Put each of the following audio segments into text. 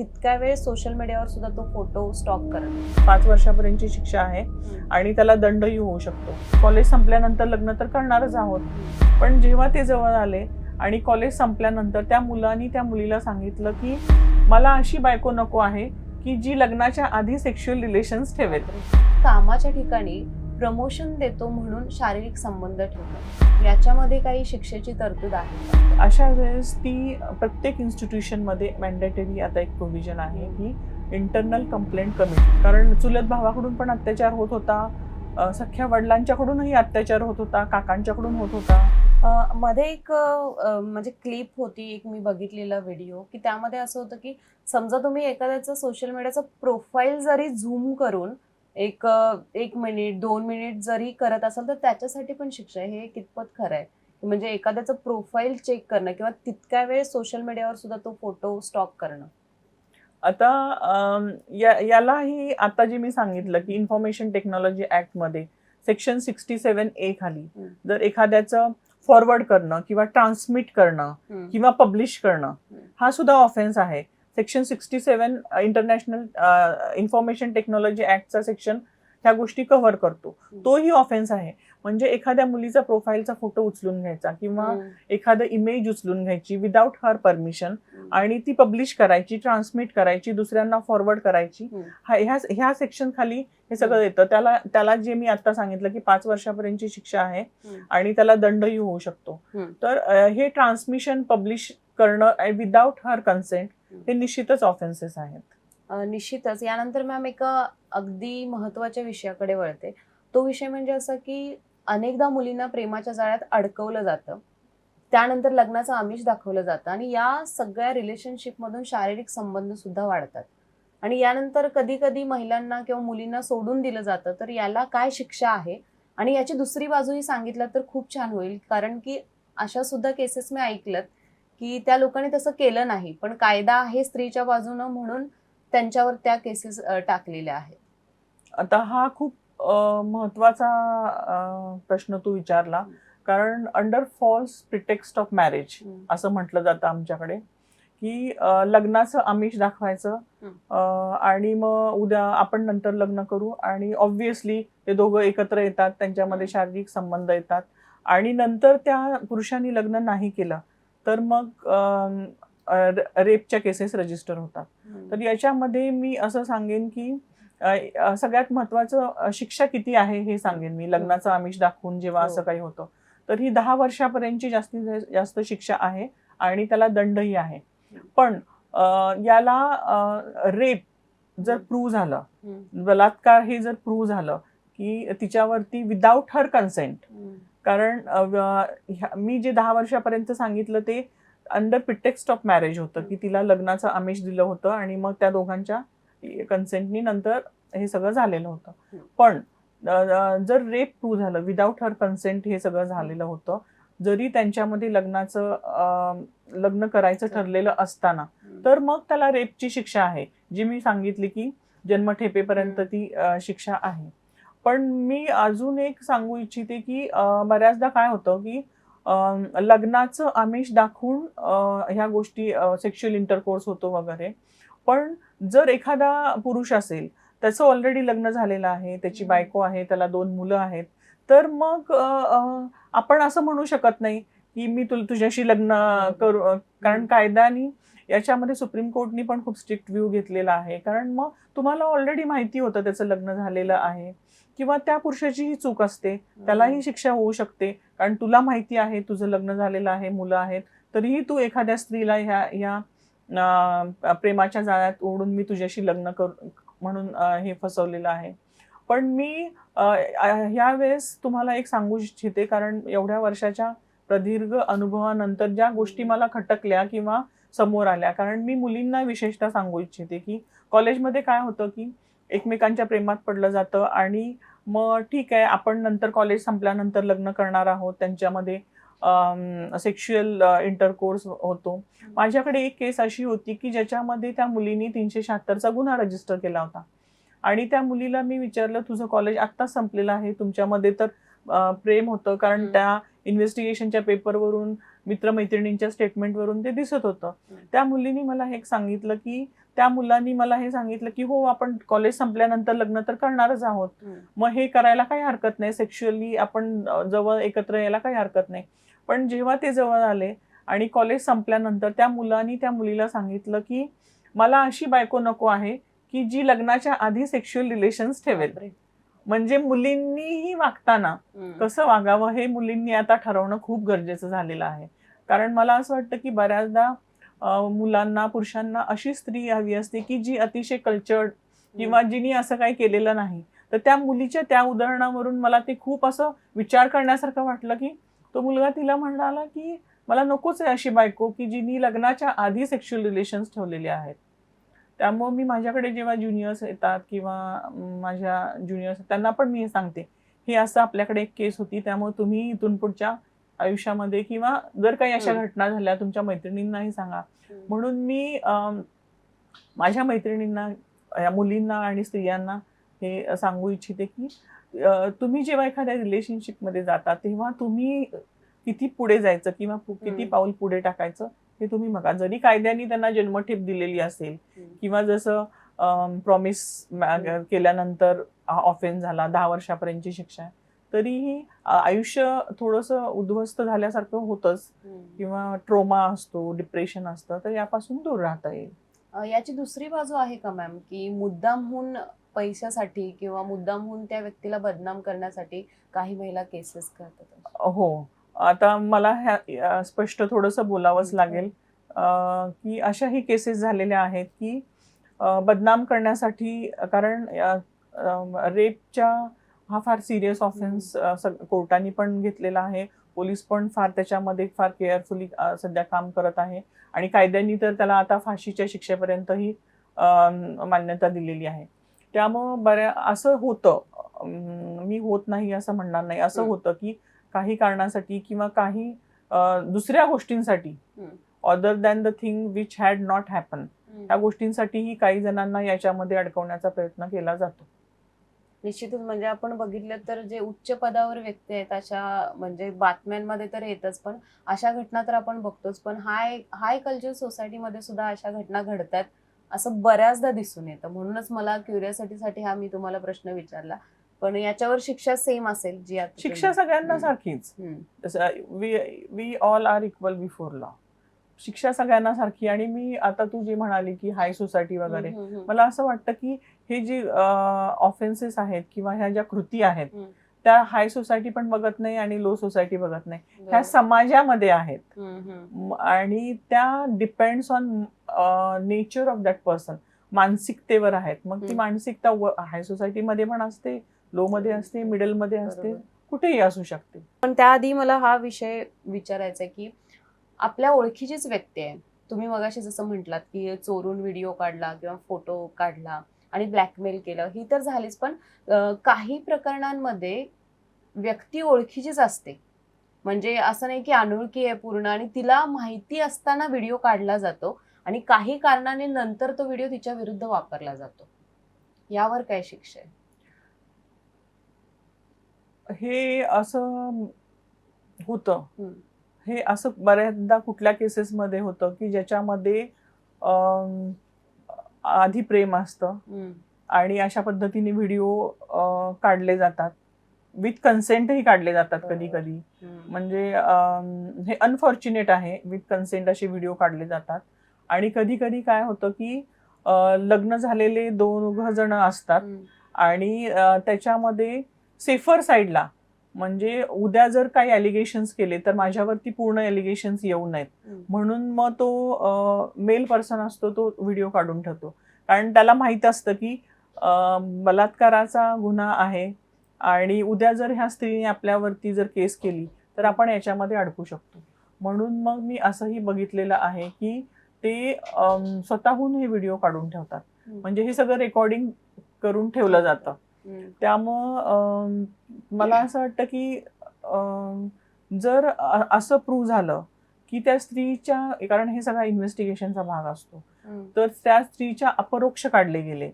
तितक्या वेळ सोशल मीडियावर सुद्धा तो फोटो स्टॉक करणं पाच वर्षापर्यंतची शिक्षा आहे आणि त्याला दंडही होऊ शकतो. कॉलेज संपल्यानंतर लग्न तर करणारच आहोत. पण जेव्हा ते जवळ आले आणि कॉलेज संपल्यानंतर त्या मुलांनी त्या मुलीला सांगितलं की मला अशी बायको नको आहे की जी लग्नाच्या आधी सेक्शुअल रिलेशन्स ठेवेल. कामाच्या ठिकाणी प्रमोशन देतो म्हणून शारीरिक संबंध ठेवणं याच्यामध्ये काही शिक्षेची तरतूद आहे? अशा वेळेस ती प्रत्येक इन्स्टिट्यूशनमध्ये मॅन्डेटरी आता एक प्रोव्हिजन आहे की इंटरनल कंप्लेंट कमिटी कारण चुलत भावाकडून पण अत्याचार होत होता सख्या वडिलांच्याकडूनही अत्याचार होत होता काकांच्याकडून होत होता. मध्ये एक म्हणजे क्लिप होती एक मी बघितलेला व्हिडिओ की त्यामध्ये असं होतं की समजा तुम्ही एखाद्याचं सोशल मीडियाचं प्रोफाईल जरी झूम करून एक एक मिनिट दोन मिनिट जरी करत असाल तर त्याच्यासाठी पण शिक्षा हे कितपत खरं आहे म्हणजे एखाद्याचं प्रोफाईल चेक करणं किंवा तितक्या वेळ सोशल मीडियावर सुद्धा तो फोटो स्टॉक करणं आता या यालाही आता जे मी सांगितलं की इन्फॉर्मेशन टेक्नॉलॉजी ऍक्टमध्ये सेक्शन सिक्स्टी सेवन ए खाली. जर एखाद्याचं फॉरवर्ड करणं किंवा ट्रान्समिट करणं. किंवा पब्लिश करणं. हा सुद्धा ऑफेन्स आहे section sixty seven international information technology ऍक्टचा section ह्या गोष्टी कव्हर करतो. तोही ऑफेन्स आहे म्हणजे एखाद्या मुलीचा प्रोफाईलचा फोटो उचलून घ्यायचा किंवा. एखादं इमेज उचलून घ्यायची विदाऊट हर परमिशन. आणि ती पब्लिश करायची ट्रान्समिट करायची दुसऱ्यांना फॉरवर्ड करायची ह्या ह्या सेक्शन खाली हे सगळं येतं त्याला त्याला जे मी आता सांगितलं की पाच वर्षापर्यंतची शिक्षा आहे. आणि त्याला दंडही होऊ शकतो. तर हे ट्रान्समिशन पब्लिश करणं विदाऊट हर कन्सेंट हे निश्चितच ऑफेन्सेस आहेत. निश्चितच. यानंतर मॅम एका अगदी महत्त्वाच्या विषयाकडे वळते. तो विषय म्हणजे असा की अनेकदा मुलींना प्रेमाच्या जाळ्यात अडकवलं जातं. त्यानंतर लग्नाचं आमिष दाखवलं जातं आणि या सगळ्या रिलेशनशिपमधून शारीरिक संबंध सुद्धा वाढतात. आणि यानंतर कधी कधी महिलांना किंवा मुलींना सोडून दिलं जातं. तर याला काय शिक्षा आहे? आणि याची दुसरी बाजूही सांगितलं तर खूप छान होईल. कारण की अशा सुद्धा केसेस मी ऐकल्यात की त्या लोकांनी तसं केलं नाही. पण कायदा आहे स्त्रीच्या बाजूनं म्हणून त्यांच्यावर त्या केसेस टाकलेल्या आहेत. आता हा खूप महत्त्वाचा प्रश्न तू विचारला. कारण under false pretext of marriage असं म्हटलं जातं आमच्याकडे की लग्नाचं आमिष दाखवायचं. आणि मग उद्या आपण नंतर लग्न करू आणि ऑब्व्हियसली ते दोघं एकत्र येतात त्यांच्यामध्ये. शारीरिक संबंध येतात. आणि नंतर त्या पुरुषांनी लग्न नाही केलं. तर मग रेपच्या केसेस रजिस्टर होतात तर याच्यामध्ये मी असं सांगेन की सगळ्यात महत्वाचं शिक्षा किती आहे हे सांगेन मी लग्नाचं आमिष दाखवून जेव्हा हो. असं काही होतं तर ही दहा वर्षापर्यंतची जास्तीत जास्त शिक्षा आहे आणि त्याला दंडही आहे पण याला रेप जर. प्रूव्ह झालं. बलात्कार हे जर प्रूव्ह झालं की तिच्यावरती विदाऊट हर कन्सेंट. कारण मी जे दहा वर्षापर्यंत सांगितलं ते अंडर प्रिटेक्स्ट ऑफ मॅरेज होतं की तिला लग्नाचं आमिष दिलं होतं आणि मग त्या दोघांच्या कन्सेंटनी नंतर हे सगळं झालेलं होतं. पण जर रेप प्रूव्ह झालं विदाऊट हर कन्सेंट हे सगळं झालेलं होतं जरी त्यांच्यामध्ये लग्नाचं लग्न करायचं ठरलेलं असताना तर मग त्याला रेपची शिक्षा आहे जी मी सांगितली की जन्मठेपेपर्यंत. ती शिक्षा आहे पण मी अजून एक सांगू इच्छिते की बऱ्याचदा काय होतं की लग्नाचं आमिष दाखवून ह्या गोष्टी सेक्शुअल इंटरकोर्स होतो वगैरे. पण जर एखादा पुरुष असेल त्याचं ऑलरेडी लग्न झालेलं आहे त्याची. बायको आहे त्याला दोन मुलं आहेत तर मग आपण असं म्हणू शकत नाही की मी तुला तुझ्याशी लग्न करू कारण कायद्याने याच्यामध्ये सुप्रीम कोर्टनी पण खूप स्ट्रिक्ट व्ह्यू घेतलेला आहे. कारण मग तुम्हाला ऑलरेडी माहिती होतं त्याचं लग्न झालेलं आहे. किंवा त्या पुरुषाची ही चूक असते. त्यालाही शिक्षा होऊ शकते. कारण तुला माहिती आहे तुझं लग्न झालेलं आहे मुलं आहेत. तरीही तू एखाद्या स्त्रीला ह्या ह्या प्रेमाच्या जाळ्यात ओढून मी तुझ्याशी लग्न कर म्हणून हे फसवलेलं आहे. पण मी ह्या वेळेस तुम्हाला एक सांगू इच्छिते. कारण एवढ्या वर्षाच्या प्रदीर्घ अनुभवानंतर ज्या गोष्टी मला खटकल्या किंवा समोर आल्या. कारण मी मुलींना विशेषतः सांगू इच्छिते की कॉलेजमध्ये काय होतं की एकमेकांच्या प्रेमात पडलं जातं आणि मग ठीक आहे आपण नंतर कॉलेज संपल्यानंतर लग्न करणार आहोत. त्यांच्यामध्ये सेक्शुअल इंटरकोर्स होतो. माझ्याकडे एक केस अशी होती की ज्याच्यामध्ये त्या मुलीने तीनशे शहात्तरचा गुन्हा रजिस्टर केला होता. आणि त्या मुलीला मी विचारलं तुझं कॉलेज आत्ताच संपलेलं आहे. तुमच्यामध्ये तर प्रेम होतं कारण. त्या इन्व्हेस्टिगेशनच्या पेपरवरून मित्रमैत्रिणींच्या स्टेटमेंटवरून ते दिसत होतं. त्या मुलीने मला हे सांगितलं की त्या मुलांनी मला हे सांगितलं की हो आपण कॉलेज संपल्यानंतर लग्न तर करणारच आहोत. मग हे करायला काही हरकत नाही. सेक्शुअली आपण जवळ एकत्र यायला काही हरकत नाही. पण जेव्हा ते जवळ आले आणि कॉलेज संपल्यानंतर त्या मुलांनी त्या मुलीला सांगितलं की मला अशी बायको नको आहे की जी लग्नाच्या आधी सेक्शुअल रिलेशन्स ठेवेल. म्हणजे मुलींनीही वागताना. कसं वागावं हे मुलींनी आता ठरवणं खूप गरजेचं झालेलं आहे. कारण मला असं वाटतं की बऱ्याचदा मुलांना पुरुषांना अशी स्त्री हवी असते की जी अतिशय कल्चर्ड किंवा जिनी असं काही केलेलं नाही. तर त्या मुलीच्या त्या उदाहरणावरून मला ते खूप असं विचार करण्यासारखं वाटलं की तो मुलगा तिला म्हणाला की मला नकोच आहे अशी बायको की जिनी लग्नाच्या आधी सेक्शुअल रिलेशन्स ठेवलेले आहेत. त्यामुळे मी माझ्याकडे जेव्हा ज्युनियर्स येतात किंवा माझ्या ज्युनियर्स त्यांना पण मी हे सांगते हे असं आपल्याकडे एक केस होती त्यामुळे तुम्ही इथून पुढच्या आयुष्यामध्ये किंवा जर काही अशा. घटना झाल्या तुमच्या मैत्रिणींनाही सांगा. म्हणून मी माझ्या मैत्रिणींना या मुलींना आणि स्त्रियांना हे सांगू इच्छिते की तुम्ही जेव्हा एखाद्या रिलेशनशिपमध्ये जाता तेव्हा तुम्ही किती पुढे जायचं किंवा किती. पाऊल पुढे टाकायचं हे तुम्ही बघा जरी कायद्याने त्यांना जन्मठेप दिलेली असेल. किंवा जसं प्रॉमिस. केल्यानंतर ऑफेन्स झाला दहा वर्षापर्यंतची शिक्षा तरीही आयुष्य थोडंसं उद्ध्वस्त झाल्यासारखं होतंच. किंवा ट्रोमा असतो डिप्रेशन असतं तर यापासून दूर राहता येईल याची दुसरी बाजू आहे का मॅम की मुद्दामहून पैशासाठी किंवा मुद्दामहून त्या व्यक्तीला बदनाम करण्यासाठी काही महिला केसेस करतात हो आता मला ह्या स्पष्ट थोडंसं बोलावंच लागेल. की अशाही केसेस झालेल्या आहेत की बदनाम करण्यासाठी कारण रेपच्या हा फार सिरियस ऑफेन्स कोर्टाने पण घेतलेला आहे. पोलीस पण फार त्याच्यामध्ये फार केअरफुली सध्या काम करत आहे. आणि कायद्यांनी तर त्याला आता फाशीच्या शिक्षेपर्यंतही मान्यता दिलेली आहे. त्यामुळं बऱ्या असं होतं. मी होत नाही असं म्हणणार नाही. असं. होतं की काही कारणासाठी किंवा काही दुसऱ्या गोष्टींसाठी. Other than the thing which had not happen त्या गोष्टींसाठीही काही जणांना याच्यामध्ये अडकवण्याचा प्रयत्न केला जातो. निश्चितच म्हणजे आपण बघितलं तर जे उच्च पदावर व्यक्ती आहेत अशा म्हणजे बातम्यांमध्ये तर येतच पण अशा घटना तर आपण बघतोच. पण हाय हाय कल्चर सोसायटीमध्ये सुद्धा अशा घटना घडतात असं बऱ्याचदा दिसून येतं. म्हणूनच मला क्युरियोसिटीसाठी हा मी तुम्हाला प्रश्न विचारला. पण याच्यावर शिक्षा सेम असेल जी आता शिक्षा तुम्ही- सगळ्यांना हम्म. सारखीच हम्म. We we all are equal before law शिक्षा सगळ्यांना सारखी आणि मी आता तू जे म्हणाली की हाय सोसायटी वगैरे हम्म, हम्म, हम्म. मला असं वाटतं की हे जे ऑफेन्सेस आहेत किंवा ह्या ज्या कृती आहेत हम्म. त्या हाय सोसायटी पण बघत नाही आणि लो सोसायटी बघत नाही ह्या. समाजामध्ये आहेत हम्म, हम्म. म- आणि त्या depends on nature of that person मानसिकतेवर आहेत मग ती हम्म. मानसिकता हाय सोसायटीमध्ये पण असते लो मध्ये असते मिडलमध्ये असते. कुठेही असू शकते. पण त्याआधी मला हा विषय विचारायचा आहे की आपल्या ओळखीचीच व्यक्ती आहे. तुम्ही मगाशी जसं म्हटलात की चोरून व्हिडिओ काढला किंवा फोटो काढला आणि ब्लॅकमेल केलं ही तर झालीच. पण काही प्रकरणांमध्ये व्यक्ती ओळखीचीच असते. म्हणजे असं नाही की अनोळखी आहे पूर्ण आणि तिला माहिती असताना व्हिडिओ काढला जातो आणि काही कारणाने नंतर तो व्हिडिओ तिच्या विरुद्ध वापरला जातो. यावर काय शिक्षा आहे? हे असं होतं. हे असं बऱ्याचदा कुठल्या केसेसमध्ये होतं की ज्याच्यामध्ये आधी प्रेम असतं. आणि अशा पद्धतीने व्हिडिओ काढले जातात विथ कन्सेंटही काढले जातात. कधी कधी. म्हणजे हे अनफॉर्च्युनेट आहे विथ कन्सेंट असे व्हिडिओ काढले जातात आणि कधी कधी काय होतं की लग्न झालेले दोन जण असतात. आणि त्याच्यामध्ये सेफर साईडला म्हणजे उद्या जर काही अलिगेशन्स केले तर माझ्यावरती पूर्ण एलिगेशन्स येऊ नयेत. म्हणून मग तो मेल पर्सन असतो तो व्हिडिओ काढून ठेवतो कारण त्याला माहीत असतं की बलात्काराचा गुन्हा आहे आणि उद्या जर ह्या स्त्रीने आपल्यावरती जर केस केली तर आपण याच्यामध्ये अडकू शकतो म्हणून मग मी असंही बघितलेलं आहे की ते स्वतःहून हे व्हिडिओ काढून ठेवतात. म्हणजे हे सगळं रेकॉर्डिंग करून ठेवलं जातं. त्यामुळं मला असं वाटतं की जर असं प्रूव्ह झालं की त्या स्त्रीच्या कारण हे सगळा इन्व्हेस्टिगेशनचा भाग असतो. तर त्या स्त्रीच्या अपरोक्ष काढले गेले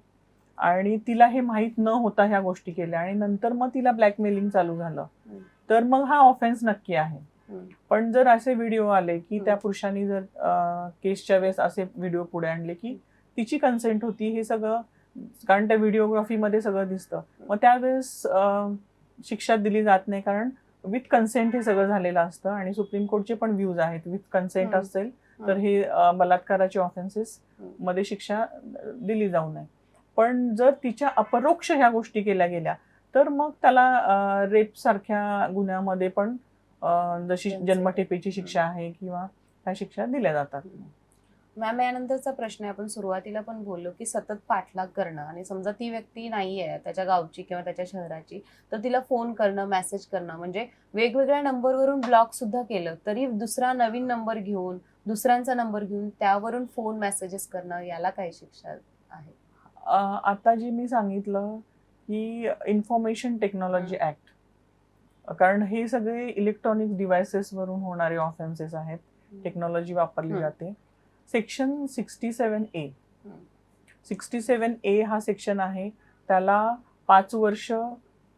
आणि तिला हे माहीत न होता ह्या गोष्टी केल्या आणि नंतर मग तिला ब्लॅकमेलिंग चालू झालं. तर मग हा ऑफेन्स नक्की आहे. पण जर असे व्हिडिओ आले की त्या. पुरुषांनी जर केसच्या वेळेस असे व्हिडिओ पुढे आणले की तिची कन्सेंट होती हे सगळं कारण त्या व्हिडिओग्राफीमध्ये सगळं दिसतं. मग त्यावेळेस शिक्षा दिली जात नाही कारण विथ कन्सेंट हे सगळं झालेलं असतं आणि सुप्रीम कोर्टचे पण व्ह्यूज आहेत. With consent. असेल तर हे बलात्काराचे ऑफेन्सेस. मध्ये शिक्षा दिली जाऊ नये. पण जर तिच्या अपरोक्ष ह्या गोष्टी केल्या गेल्या तर मग त्याला रेप सारख्या गुन्ह्यामध्ये पण जशी जन्मठेपेची शिक्षा आहे किंवा ह्या शिक्षा दिल्या जातात. मॅम यानंतरचा प्रश्न आहे. आपण सुरुवातीला पण बोललो की सतत पाठलाग करणं. आणि समजा ती व्यक्ती नाही आहे त्याच्या गावची किंवा त्याच्या शहराची तर तिला फोन करणं मेसेज करणं म्हणजे वेगवेगळ्या नंबरवरून ब्लॉक सुद्धा केलं तरी दुसरा नवीन नंबर घेऊन दुसऱ्यांचा नंबर घेऊन त्यावरून फोन मेसेजेस करणं याला काय शिक्षा आहे? आता जे मी सांगितलं की इन्फॉर्मेशन टेक्नॉलॉजी ऍक्ट कारण हे सगळे इलेक्ट्रॉनिक डिव्हायसेस वरून होणारे ऑफेन्सेस आहेत. टेक्नॉलॉजी वापरली. जाते. Section sixty seven A. Sixty seven A हा सेक्शन आहे. त्याला पाच वर्ष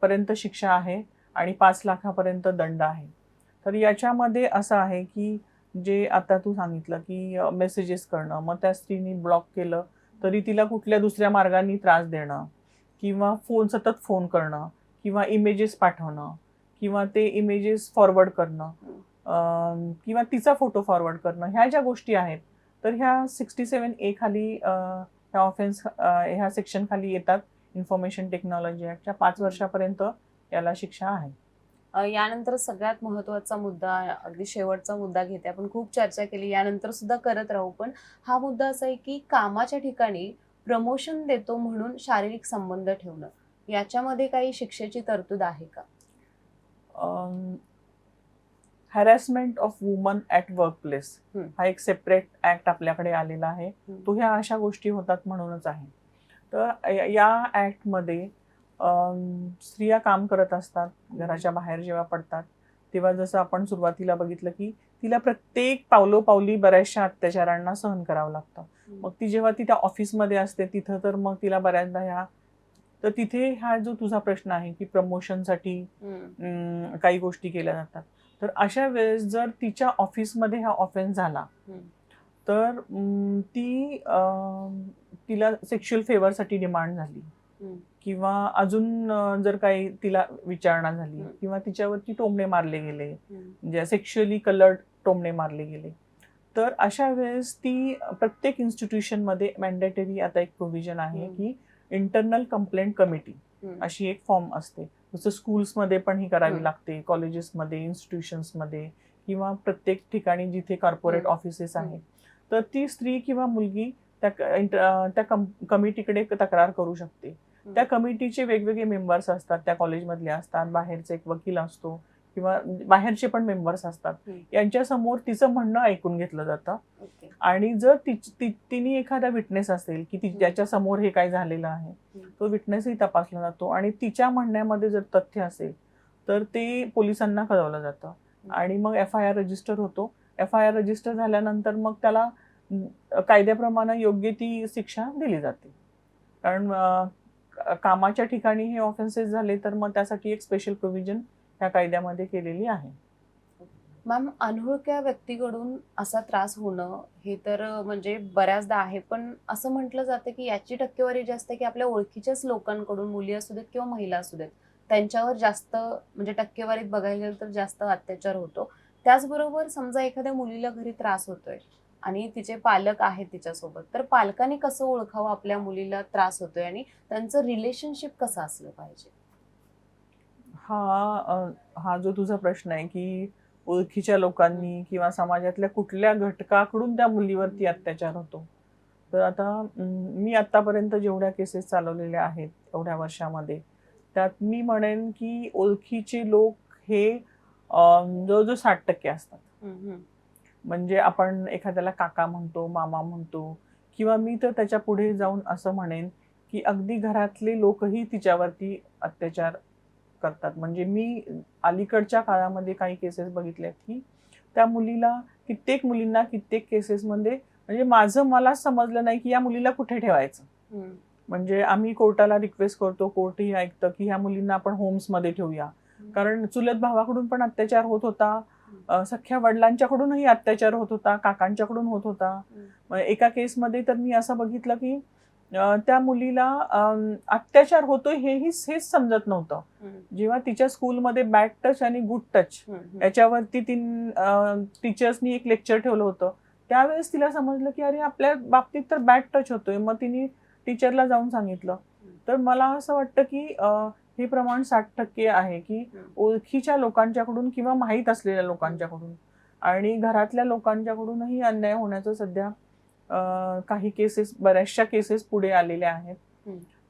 पर्यंत शिक्षा आहे आणि पाच लाखापर्यंत दंड आहे. तर याच्यामध्ये असं आहे की जे आता तू सांगितलं की मेसेजेस करणं मग त्या स्त्रीनी ब्लॉक केलं तरी तिला कुठल्या दुसऱ्या मार्गाने त्रास देणं किंवा फोन सतत फोन करणं किंवा इमेजेस पाठवणं किंवा ते इमेजेस फॉरवर्ड करणं किंवा तिचा फोटो फॉरवर्ड करणं ह्या ज्या गोष्टी आहेत तर ह्या सिक्स्टी सेवन ए खाली ह्या ऑफेन्स ह्या सेक्शन खाली येतात इन्फॉर्मेशन टेक्नॉलॉजी ऍक्टच्या पाच वर्षापर्यंत याला शिक्षा आहे. यानंतर सगळ्यात महत्त्वाचा मुद्दा अगदी शेवटचा मुद्दा घेते. आपण खूप चर्चा केली यानंतर सुद्धा करत राहू. पण हा मुद्दा असा आहे की कामाच्या ठिकाणी प्रमोशन देतो म्हणून शारीरिक संबंध ठेवणं. याच्यामध्ये काही शिक्षेची तरतूद आहे का? Harassment of woman at work place. हा एक सेपरेट ऍक्ट आपल्याकडे आलेला आहे. तो ह्या अशा गोष्टी होतात म्हणूनच आहे. तर या- ऍक्टमध्ये स्त्रिया काम करत असतात घराच्या बाहेर जेव्हा पडतात तेव्हा जसं आपण सुरुवातीला बघितलं की तिला प्रत्येक पावलोपावली बऱ्याचशा अत्याचारांना सहन करावं लागतं. मग ती जेव्हा ती त्या ऑफिसमध्ये असते तिथं तर मग तिला बऱ्याचदा ह्या तर तिथे हा जो तुझा प्रश्न आहे की प्रमोशनसाठी काही गोष्टी केल्या जातात. तर अशा वेळेस जर तिच्या ऑफिसमध्ये हा ऑफेन्स झाला. तर ती तिला सेक्शुअल फेवरसाठी डिमांड झाली. किंवा अजून जर काही तिला विचारणा झाली. किंवा तिच्यावरती टोमणे मारले गेले. म्हणजे सेक्शुअली कलर्ड टोमणे मारले गेले तर अशा वेळेस ती प्रत्येक इन्स्टिट्यूशनमध्ये मॅन्डेटरी आता एक प्रोव्हिजन आहे. की इंटरनल कंप्लेंट कमिटी. अशी एक फॉर्म असते जसं स्कूल्समध्ये पण ही करावी. लागते कॉलेजेसमध्ये इन्स्टिट्यूशन्समध्ये किंवा प्रत्येक ठिकाणी जिथे कॉर्पोरेट. ऑफिसेस आहेत तर ती स्त्री किंवा मुलगी त्या त्या कम- कमिटीकडे तक्रार करू शकते त्या कमिटीचे वेगवेगळे मेंबर्स असतात त्या कॉलेजमधले असतात बाहेरचे एक वकील असतो किंवा बाहेरचे पण मेंबर्स असतात. यांच्या समोर तिचं म्हणणं ऐकून घेतलं जातं. आणि जर तिने एखादा विटनेस असेल की ती ज्याच्या समोर हे काय झालेलं आहे. तो विटनेसही तपासला जातो. आणि तिच्या म्हणण्यामध्ये जर तथ्य असेल तर ते पोलिसांना कळवलं जातं. आणि मग एफ आय आर रजिस्टर होतो. एफ आय आर रजिस्टर झाल्यानंतर मग त्याला कायद्याप्रमाणे योग्य ती शिक्षा दिली जाते. कारण कामाच्या ठिकाणी हे ऑफेन्सेस झाले तर मग त्यासाठी एक स्पेशल प्रोव्हिजन ह्या कायद्यामध्ये केलेली आहे. मॅम अनोळख्या व्यक्तीकडून असा त्रास होणं हे तर म्हणजे बऱ्याचदा आहे पण असं म्हटलं जातं की याची टक्केवारी जास्त आहे की आपल्या ओळखीच्याच लोकांकडून मुली असू देत किंवा महिला असू देत त्यांच्यावर जास्त म्हणजे टक्केवारीत बघायला गेलं तर जास्त अत्याचार होतो. त्याचबरोबर समजा एखाद्या मुलीला घरी त्रास होतोय आणि तिचे पालक आहेत तिच्यासोबत तर पालकांनी कसं ओळखावं आपल्या मुलीला त्रास होतोय आणि त्यांचं रिलेशनशिप कसं असलं पाहिजे? हा हा जो तुझा प्रश्न आहे की ओळखीच्या लोकांनी किंवा समाजातल्या कुठल्या घटकाकडून त्या मुलीवरती अत्याचार होतो तर आता मी आतापर्यंत जेवढ्या केसेस चालवलेल्या आहेत एवढ्या वर्षामध्ये त्यात मी म्हणेन की ओळखीचे लोक हे जवळजवळ साठ टक्के असतात. म्हणजे आपण एखाद्याला काका म्हणतो मामा म्हणतो किंवा मी तर त्याच्या पुढे जाऊन असं म्हणेन की अगदी घरातले लोकही तिच्यावरती अत्याचार करतात. म्हणजे मी अलीकडच्या काळामध्ये काही केसेस बघितल्या की त्या मुलीला कित्येक मुलींना कित्येक केसेसमध्ये म्हणजे माझं मला समजलं नाही की या मुलीला कुठे ठेवायचं. म्हणजे आम्ही कोर्टाला रिक्वेस्ट करतो कोर्टही ऐकतं की ह्या मुलींना आपण होम्समध्ये ठेवूया. कारण चुलत भावाकडून पण अत्याचार होत होता. सख्या वडिलांच्याकडूनही अत्याचार होत होता काकांच्याकडून होत होता. एका केसमध्ये तर मी असं बघितलं की त्या मुलीला अत्याचार होतोय हेही हेच समजत नव्हतं. जेव्हा तिच्या स्कूलमध्ये बॅड टच आणि गुड टच याच्यावरती तीन टीचर्सनी एक लेक्चर ठेवलं होतं त्यावेळेस तिला समजलं की अरे आपल्या बाबतीत तर बॅड टच होतोय. मग तिने टीचरला जाऊन सांगितलं. तर मला असं वाटतं की हे प्रमाण साठ टक्के आहे की ओळखीच्या लोकांच्याकडून किंवा माहीत असलेल्या लोकांच्याकडून. आणि घरातल्या लोकांच्याकडूनही अन्याय होण्याचं सध्या काही केसेस बऱ्याचशा केसेस पुढे आलेल्या आहेत.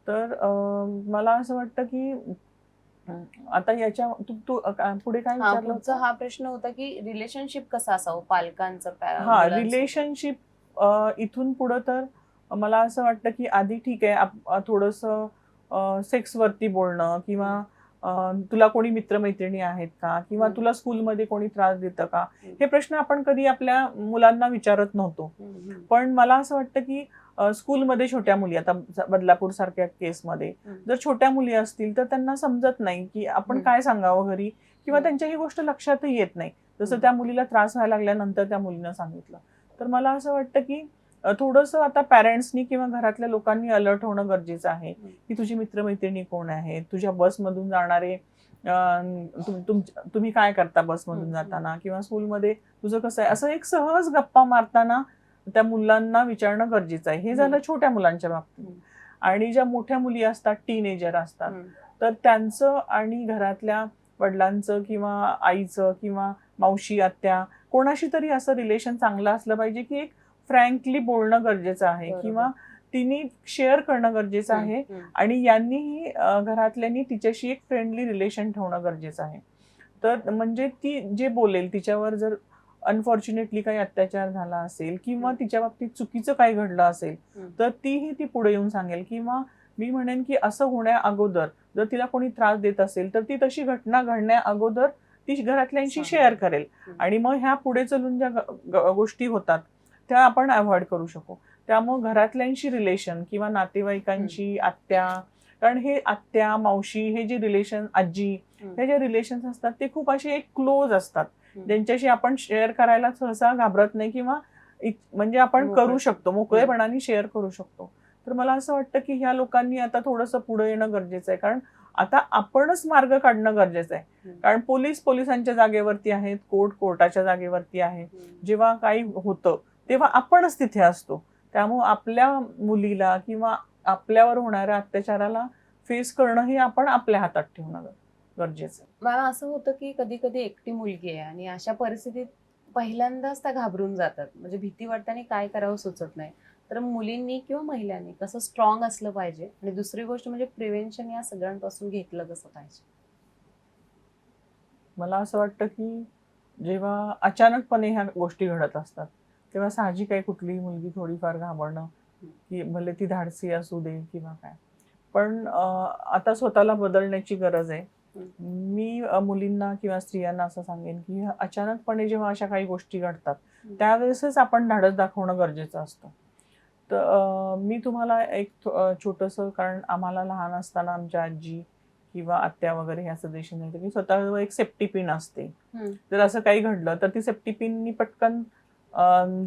तर मला असं वाटतं की आता याच्या तू तू पुढे काय हा विचारलं? हा प्रश्न होता की रिलेशनशिप कसं असावं पालकांचं हा? रिलेशनशिप इथून पुढं तर मला असं वाटतं की आधी ठीक आहे थोडंसं सेक्स वरती बोलणं किंवा तुला कोणी मित्रमैत्रिणी आहेत का किंवा. तुला स्कूलमध्ये कोणी त्रास देतं का. हे प्रश्न आपण कधी आपल्या मुलांना विचारत नव्हतो. पण मला असं वाटतं की स्कूलमध्ये छोट्या मुली आता बदलापूर सारख्या केसमध्ये. जर छोट्या मुली असतील तर त्यांना समजत नाही की आपण. काय सांगावं घरी किंवा. त्यांच्या ही गोष्ट लक्षातही येत नाही जसं. त्या मुलीला त्रास व्हायला लागल्यानंतर त्या मुलीनं सांगितलं तर मला असं वाटतं की थोडंसं आता पॅरेंट्सनी किंवा घरातल्या लोकांनी अलर्ट होणं गरजेचं आहे. की तुझी मित्रमैत्रिणी कोण आहेत तुझ्या बसमधून जाणारे अं, तुम- तुम- तुम्ही काय करता बसमधून. जाताना किंवा स्कूलमध्ये तुझं कसं आहे असं एक सहज गप्पा मारताना त्या मुलांना विचारणं गरजेचं आहे हे झालं. छोट्या मुलांच्या बाबतीत. आणि ज्या मोठ्या मुली असतात टीनेजर असतात. तर त्यांचं आणि घरातल्या वडिलांचं किंवा आईचं किंवा मावशी आत्या कोणाशी तरी असं रिलेशन चांगलं असलं पाहिजे की एक फ्रँकली बोलणं गरजेचं आहे. किंवा तिने शेअर करणं गरजेचं आहे. आणि यांनीही घरातल्यांनी तिच्याशी एक फ्रेंडली रिलेशन ठेवणं गरजेचं आहे तर म्हणजे ती जे बोलेल तिच्यावर जर अनफॉर्च्युनेटली काही अत्याचार झाला असेल किंवा. तिच्या बाबतीत चुकीचं काही घडलं असेल. तर तीही ती पुढे येऊन सांगेल किंवा मी म्हणेन की असं होण्या अगोदर जर तिला कोणी त्रास देत असेल तर ती तशी घटना घडण्या अगोदर ती घरातल्यांशी. शेअर करेल. आणि मग ह्या पुढे चलून ज्या गोष्टी होतात त्या आपण अवॉइड करू शकू त्यामुळे घरातल्यांशी रिलेशन किंवा नातेवाईकांची आत्या कारण हे आत्या मावशी हे जे रिलेशन आजी. हे जे रिलेशन असतात ते खूप असे एक क्लोज असतात. ज्यांच्याशी आपण शेअर करायला सहसा घाबरत नाही किंवा म्हणजे आपण. करू शकतो मोकळेपणाने शेअर करू शकतो तर मला असं वाटतं की ह्या लोकांनी आता थोडंसं पुढे येणं गरजेचं आहे कारण आता आपणच मार्ग काढणं गरजेचं आहे. कारण पोलीस पोलिसांच्या जागेवरती आहेत कोर्ट कोर्टाच्या जागेवरती आहे. जेव्हा काही होतं तेव्हा आपणच तिथे असतो. त्यामुळं आपल्या मुलीला किंवा आपल्यावर होणाऱ्या अत्याचाराला फेस करणं हे आपण आपल्या हातात ठेवणं गर- गरजेचं आहे. मला असं होतं की कधी कधी एकटी मुलगी आहे आणि अशा परिस्थितीत पहिल्यांदाच त्या घाबरून जातात. म्हणजे भीती वाटते आणि काय करावं सुचत नाही. तर मुलींनी किंवा महिलांनी कसं स्ट्रॉंग असलं पाहिजे आणि दुसरी गोष्ट म्हणजे प्रिव्हेन्शन या सगळ्यांपासून घेतलं कसं पाहिजे? मला असं वाटतं की जेव्हा अचानकपणे ह्या गोष्टी घडत असतात तेव्हा साहजिक आहे कुठलीही मुलगी थोडीफार घाबरणं की भले ती धाडसी असू दे किंवा काय. पण आता स्वतःला बदलण्याची गरज आहे. मी मुलींना किंवा स्त्रियांना असं सांगेन की अचानकपणे जेव्हा अशा काही गोष्टी घडतात त्यावेळेसच आपण धाडस दाखवणं गरजेचं असतं. तर मी तुम्हाला एक छोटंसं कारण आम्हाला लहान असताना आमच्या आजी किंवा आत्या वगैरे ह्या सजेशन की स्वतःवर एक सेफ्टी पिन असते. जर असं काही घडलं तर ती सेफ्टी पिननी पटकन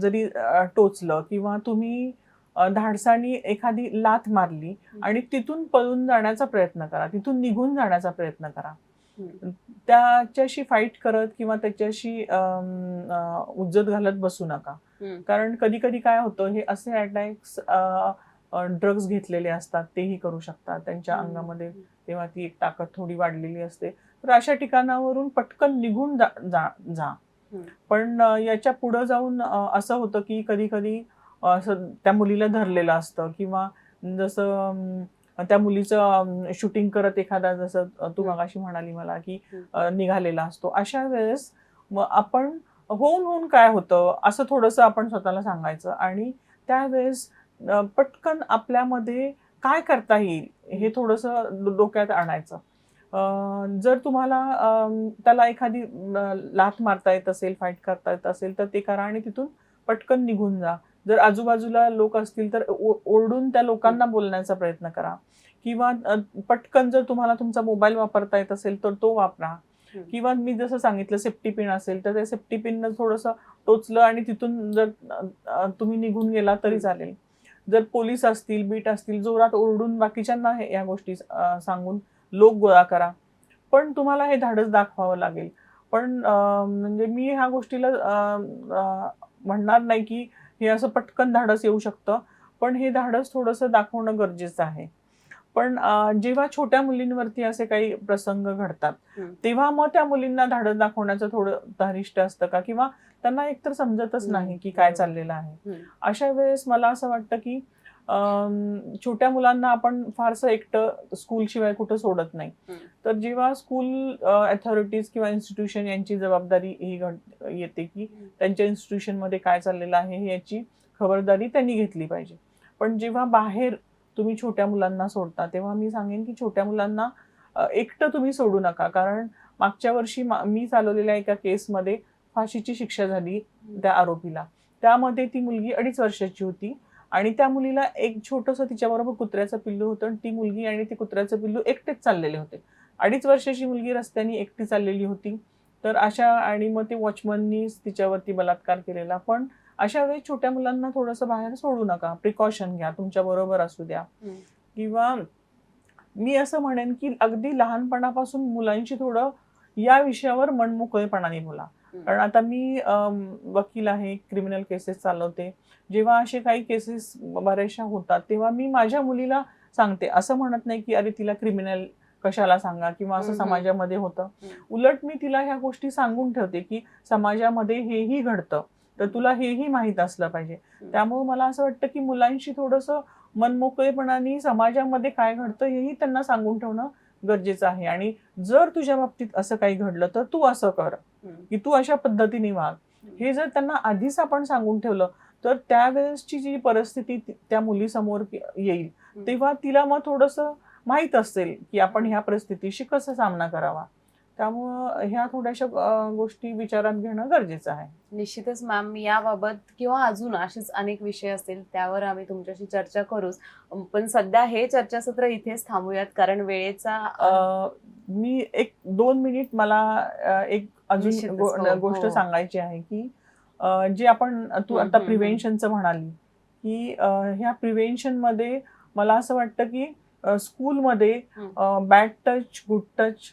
जरी टोचलं किंवा तुम्ही धाडसानी एखादी लाथ मारली आणि तिथून पळून जाण्याचा प्रयत्न करा तिथून निघून जाण्याचा प्रयत्न करा. त्याच्याशी फाईट करत किंवा त्याच्याशी उज्जत घालत बसू नका. कारण कधी कधी काय होतं हे असे अटॅक्स ड्रग्ज घेतलेले असतात तेही करू शकतात त्यांच्या. अंगामध्ये तेव्हा ती एक ताकद थोडी वाढलेली असते तर अशा ठिकाणावरून पटकन निघून जा जा जा. पण याच्या पुढं जाऊन असं होतं की कधी कधी असं त्या मुलीला धरलेलं असतं किंवा जसं त्या मुलीचं शूटिंग करत एखादा जसं तू. मगाशी म्हणाली मला की निघालेला असतो. अशा वेळेस आपण होऊन होऊन काय होतं असं थोडंसं आपण स्वतःला सांगायचं आणि त्यावेळेस पटकन आपल्यामध्ये काय करता येईल हे थोडंसं डोक्यात आणायचं. जर तुम्हाला त्याला एखादी लाथ मारता येत असेल फाईट करता येत असेल तर ते करा आणि तिथून पटकन निघून जा. जर आजूबाजूला लोक असतील तर ओरडून त्या लोकांना बोलण्याचा प्रयत्न करा. किंवा पटकन जर तुम्हाला तुमचा मोबाईल वापरता येत असेल तर तो वापरा. किंवा मी जसं सांगितलं सेफ्टी पिन असेल तर त्या सेफ्टी पिननं थोडंसं टोचलं आणि तिथून जर तुम्ही निघून गेला तरी चालेल. जर पोलीस असतील बीट असतील जोरात ओरडून बाकीच्यांना या गोष्टी सांगून लोक गोळा करा पण तुम्हाला हे धाडस दाखवावं लागेल पण म्हणजे मी ह्या गोष्टीला म्हणणार नाही की हे असं पटकन धाडस येऊ शकतं पण हे धाडस थोडंसं दाखवणं गरजेचं आहे पण जेव्हा छोट्या मुलींवरती असे काही प्रसंग घडतात. तेव्हा मग त्या मुलींना धाडस दाखवण्याचं थोडं धारिष्ट असतं का किंवा त्यांना एकतर समजतच. नाही की काय. चाललेलं आहे. अशा वेळेस मला असं वाटतं की छोट्या मुलांना आपण फारसं एकटं स्कूल शिवाय कुठं सोडत नाही. तर जेव्हा स्कूल अथॉरिटीज किंवा इन्स्टिट्यूशन यांची जबाबदारी ही येते की त्यांच्या इन्स्टिट्यूशनमध्ये काय चाललेलं आहे याची खबरदारी त्यांनी घेतली पाहिजे. पण जेव्हा बाहेर तुम्ही छोट्या मुलांना सोडता तेव्हा मी सांगेन की छोट्या मुलांना एकटं तुम्ही सोडू नका. कारण मागच्या वर्षी मा- मी चालवलेल्या एका केसमध्ये फाशीची शिक्षा झाली त्या आरोपीला. त्यामध्ये ती मुलगी अडीच वर्षाची होती. आणि त्या मुलीला एक छोटंसं तिच्याबरोबर कुत्र्याचं पिल्लू होतं आणि ती मुलगी आणि ते कुत्र्याचं पिल्लू एकटेच चाललेले होते. अडीच वर्षाची मुलगी रस्त्याने एकटी चाललेली होती. तर अशा आणि मग ते वॉचमननी तिच्यावरती बलात्कार केलेला. पण अशा वेळी छोट्या मुलांना थोडंसं बाहेर सोडू नका. प्रिकॉशन घ्या. तुमच्या बरोबर असू द्या. किंवा मी असं म्हणेन की अगदी लहानपणापासून मुलांशी थोडं या विषयावर मनमोकळेपणाने बोला. कारण आता मी वकील आहे क्रिमिनल केसेस चालवते. जेव्हा असे काही केसेस बऱ्याचशा होतात तेव्हा मी माझ्या मुलीला सांगते. असं म्हणत नाही की अरे तिला क्रिमिनल कशाला सांगा? किंवा असं. समाजामध्ये होतं. उलट मी तिला ह्या गोष्टी सांगून ठेवते की समाजामध्ये हेही घडतं. तर तुला हेही माहीत असलं पाहिजे. त्यामुळे मला असं वाटतं की मुलांशी थोडंसं मनमोकळेपणाने समाजामध्ये काय घडतं हेही त्यांना सांगून ठेवणं गरजेचं आहे. आणि जर तुझ्या बाबतीत असं काही घडलं तर तू असं कर. की तू अशा पद्धतीने वाग. हे जर त्यांना आधीच आपण सांगून ठेवलं तर त्यावेळेसची जी परिस्थिती त्या मुलीसमोर येईल. तेव्हा तिला मग थोडंसं माहीत असेल की आपण ह्या परिस्थितीशी कसं सामना करावा. त्यामुळं ह्या थोड्याशा गोष्टी विचारात घेणं गरजेचं आहे. निश्चितच मॅम याबाबत किंवा अजून असेच अनेक विषय असतील त्यावर आम्ही तुमच्याशी चर्चा करूच. पण सध्या हे चर्चासत्र इथेच थांबूयात कारण वेळेचा मी एक दोन मिनिट मला एक अजून गो- हो, गोष्ट हो. सांगायची आहे की जे आपण तू आता प्रिव्हेन्शनचं म्हणाली की ह्या प्रिव्हेन्शनमध्ये मला असं वाटतं की स्कूलमध्ये बॅड टच गुड टच.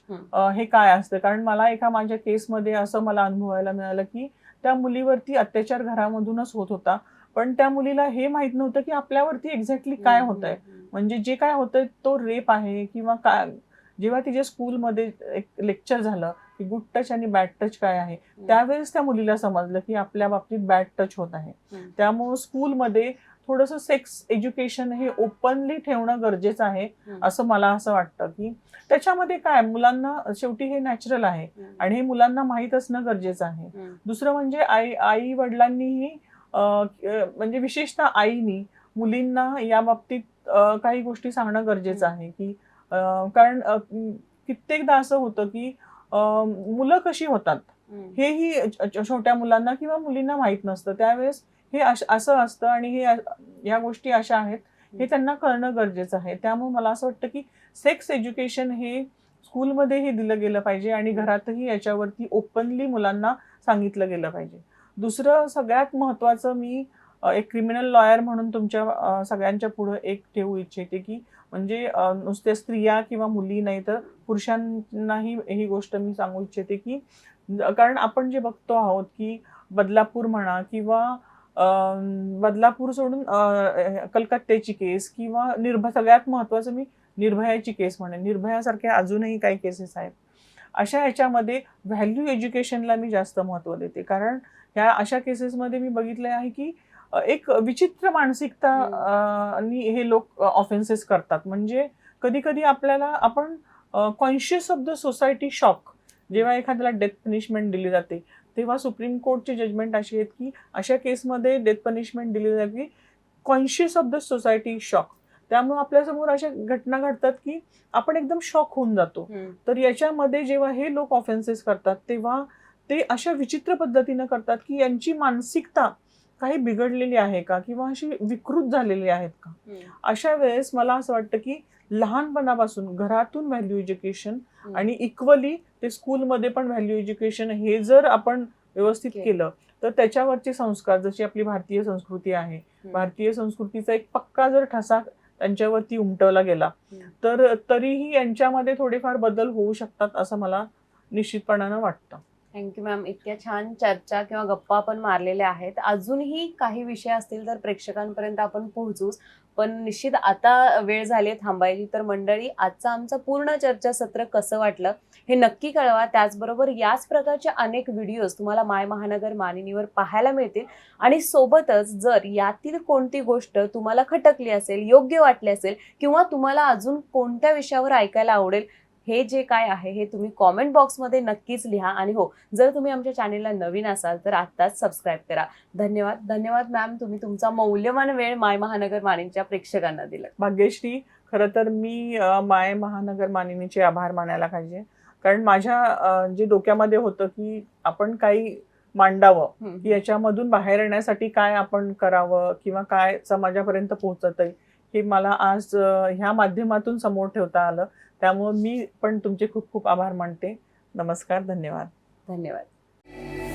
हे काय असतं? कारण मला एका माझ्या केसमध्ये असं मला अनुभवायला मिळालं की त्या मुलीवरती अत्याचार घरामधूनच होत होता. पण त्या मुलीला हे माहीत नव्हतं की आपल्यावरती एक्झॅक्टली काय होत आहे म्हणजे जे काय होतंय तो रेप आहे किंवा काय जेव्हा तिच्या स्कूलमध्ये एक लेक्चर झालं की गुड टच आणि बॅड टच काय आहे त्यावेळेस त्या मुलीला समजलं की आपल्या बाबतीत बॅड टच होत आहे. त्यामुळं स्कूलमध्ये थोडंसं सेक्स एज्युकेशन हे ओपनली ठेवणं गरजेचं आहे. असं मला असं वाटतं की त्याच्यामध्ये काय मुलांना शेवटी हे नॅचरल आहे आणि हे मुलांना माहीत असणं गरजेचं आहे. दुसरं म्हणजे आई आई वडिलांनीही म्हणजे विशेषतः आईनी मुलींना या बाबतीत काही गोष्टी सांगणं गरजेचं. आहे की कारण कित्येकदा असं होतं की मुलं कशी होतात. हेही छोट्या मुलांना किंवा मुलींना माहीत नसतं. त्यावेळेस हे असं असतं आणि हे या गोष्टी अशा आहेत. हे त्यांना कळणं गरजेचं आहे. त्यामुळे मला असं वाटतं की सेक्स एज्युकेशन हे स्कूलमध्येही दिलं गेलं पाहिजे आणि घरातही याच्यावरती ओपनली मुलांना सांगितलं गेलं पाहिजे. दुसरं सगळ्यात महत्त्वाचं मी एक क्रिमिनल लॉयर म्हणून तुमच्या सगळ्यांच्या पुढं एक ठेवू इच्छिते की म्हणजे नुसत्या स्त्रिया किंवा मुली नाही तर पुरुषांनाही ही गोष्ट मी सांगू इच्छिते की कारण आपण जे बघतो आहोत की बदलापूर म्हणा किंवा बदलापूर सोडून कलकत्त्याची केस किंवा निर्भय सगळ्यात महत्वाचं मी निर्भयाची केस म्हणेन. निर्भयासारख्या अजूनही काही केसेस आहेत. अशा ह्याच्यामध्ये व्हॅल्यू एज्युकेशनला मी जास्त महत्त्व देते. कारण ह्या अशा केसेसमध्ये मी बघितलं आहे की एक विचित्र मानसिकता हे लोक ऑफेन्सेस करतात. म्हणजे कधी कधी आपल्याला आपण conscious of the society shock जेव्हा एखाद्याला डेथ पनिशमेंट दिली जाते तेव्हा सुप्रीम कोर्टचे जजमेंट अशी आहेत की अशा केसमध्ये डेथ पनिशमेंट दिली जाते की conscious of the society shock त्यामुळे आपल्यासमोर अशा घटना घडतात की आपण एकदम शॉक होऊन जातो. तर याच्यामध्ये जेव्हा हे लोक ऑफेन्सेस करतात तेव्हा ते अशा विचित्र पद्धतीनं करतात की यांची मानसिकता काही बिघडलेली आहे का किंवा अशी विकृत झालेली आहेत का अशा वेळेस मला असं वाटतं की लहानपणापासून घरातून व्हॅल्यू एज्युकेशन. आणि इक्वली ते स्कूलमध्ये पण व्हॅल्यू एज्युकेशन हे जर आपण व्यवस्थित केलं. तर त्याच्यावरचे संस्कार जशी आपली भारतीय संस्कृती आहे भारतीय संस्कृतीचा एक पक्का जर ठसा त्यांच्यावरती उमटवला गेला. तर तरीही यांच्यामध्ये थोडेफार बदल होऊ शकतात असं मला निश्चितपणानं वाटतं थँक्यू मॅम इतक्या छान चर्चा किंवा गप्पा आपण मारलेल्या आहेत. अजूनही काही विषय असतील तर प्रेक्षकांपर्यंत आपण पोहोचूच. पण निश्चित आता वेळ झाली थांबायची. तर मंडळी आजचा आमचं पूर्ण चर्चासत्र कसं वाटलं हे नक्की कळवा. त्याचबरोबर याच प्रकारचे अनेक व्हिडिओज तुम्हाला माय महानगर मानिनीवर पाहायला मिळतील. आणि सोबतच जर यातील कोणती गोष्ट तुम्हाला खटकली असेल योग्य वाटली असेल किंवा तुम्हाला अजून कोणत्या विषयावर ऐकायला आवडेल हे जे काय आहे हे तुम्ही कॉमेंट बॉक्समध्ये नक्कीच लिहा. आणि हो जर तुम्ही आमच्या चॅनेलला नवीन असाल तर आत्ताच सबस्क्राईब करा. धन्यवाद. धन्यवाद मॅम तुम्ही तुमचा मौल्यवान वेळ माय महानगर मानिंच्या प्रेक्षकांना दिला भाग्यश्री खरं तर मी माय महानगर मानिनीचे आभार मानायला पाहिजे. कारण माझ्या जे डोक्यामध्ये होतं की आपण काही मांडावं की याच्यामधून बाहेर येण्यासाठी काय आपण करावं किंवा काय समाजापर्यंत पोहोचत आहे हे मला आज ह्या माध्यमातून समोर ठेवता आलं. त्यामुळं मी पण तुमचे खूप खूप आभार मानते. नमस्कार धन्यवाद. धन्यवाद.